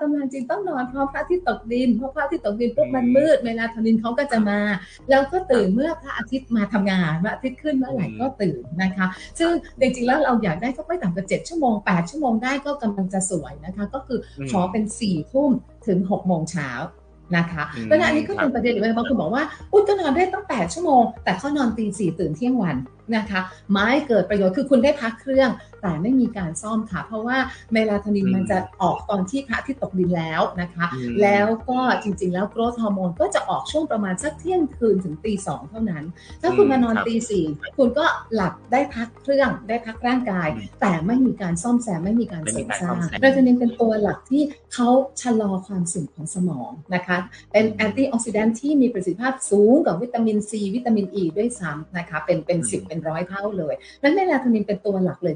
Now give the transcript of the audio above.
ตำนานจริงต้องนอนเพราะพระอาทิตย์ตกดินเพราะพระอาทิตย์ตกดินปุ๊บมันมืดเมลาโทนินเขาก็จะมาแล้วก็ตื่นเมื่อพระอาทิตย์มาทำงานพระอาทิตย์ขึ้นเมื่อไหร่ก็ตื่นนะคะ ซึ่งจริงๆแล้วเราอยากได้สักไม่ต่ำกว่า7ชั่วโมง8ชั่วโมงได้ก็กำลังจะสวยนะคะ ก็คืออมขอเป็น4ี่ทุ่มถึง6โมงเช้านะคะอืมเพราะฉะนั้นอันนี้ก็ครัเป็บนประเด็นอีกบางคนบอกว่าอุ้ยก็นอนได้ตั้ง 8 ชั่วโมง แต่เขานอนตีสี่ตื่นเที่ยงวันนะคะ ไม่เกิดประโยชน์คือคุณได้พักเครื่อง แต่ไม่มีการซ่อมค่ะ เพราะว่าเมลาโทนินอืมมันจะออกตอนที่พระอาทิตย์ตกดินแล้วนะคะอืมแล้วก็จริงๆ แล้วโกรทฮอร์โมนก็จะออกช่วงประมาณสักเที่ยงคืนถึงตีสองเท่านั้น ถ้าคุณมานอนครับตีสี่คุณก็หลับได้พักเครื่องได้พักร่างกายอืมแต่ไม่มีการซ่อมแซมไม่มีการไม่เสมีริมการสร้าซ่องมแซมเมลาโทนินเป็นตัวหลักที่เขาชะลอความเสื่อมของสมองนะคะเป็นแอนตี้ออกซิแดนท์ที่มีประสิทธิภาพสูงกว่าวิตามินซีวิตามินอ e ีด้วยซ้ำนะคะเป็นเป็นสิบอืมเป็นร้อยเท่าเลยนั้นเมลาโทนินเป็นตัวหลักเลย